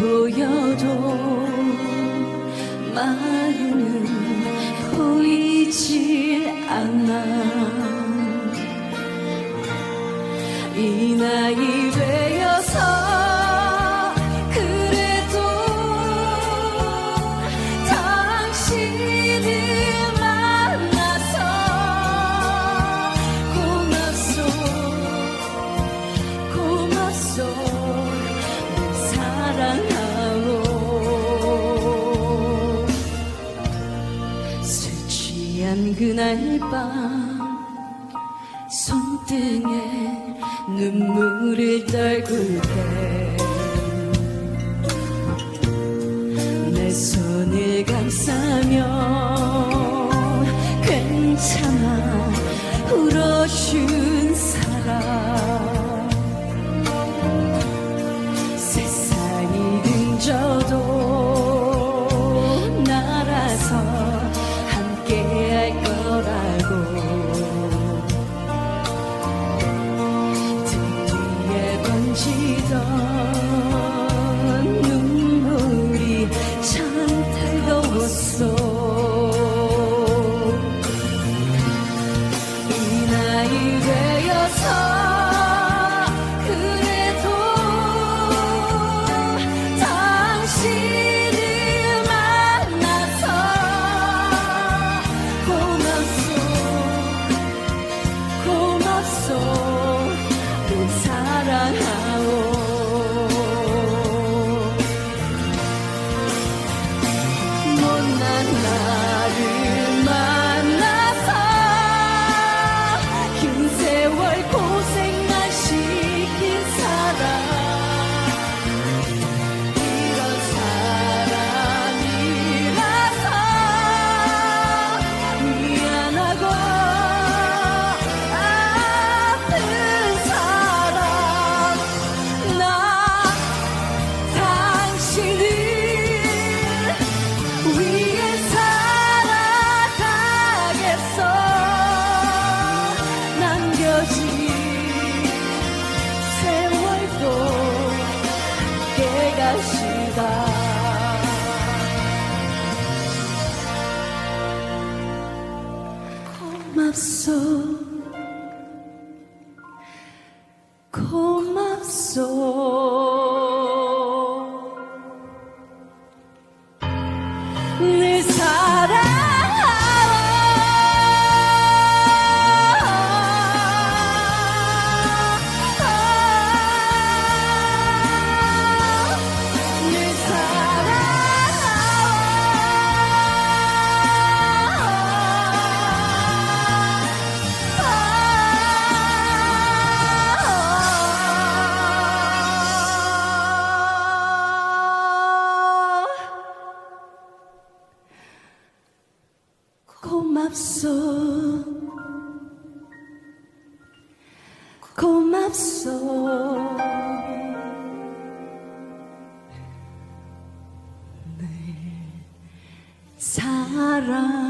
보여도 마음은 보이질 않아. 이 나이 되 그날 밤 손등에 눈물을 떨굴 때 내 손을 감싸며 고맙소. 고맙소 고맙소. 고맙소. 늘 사랑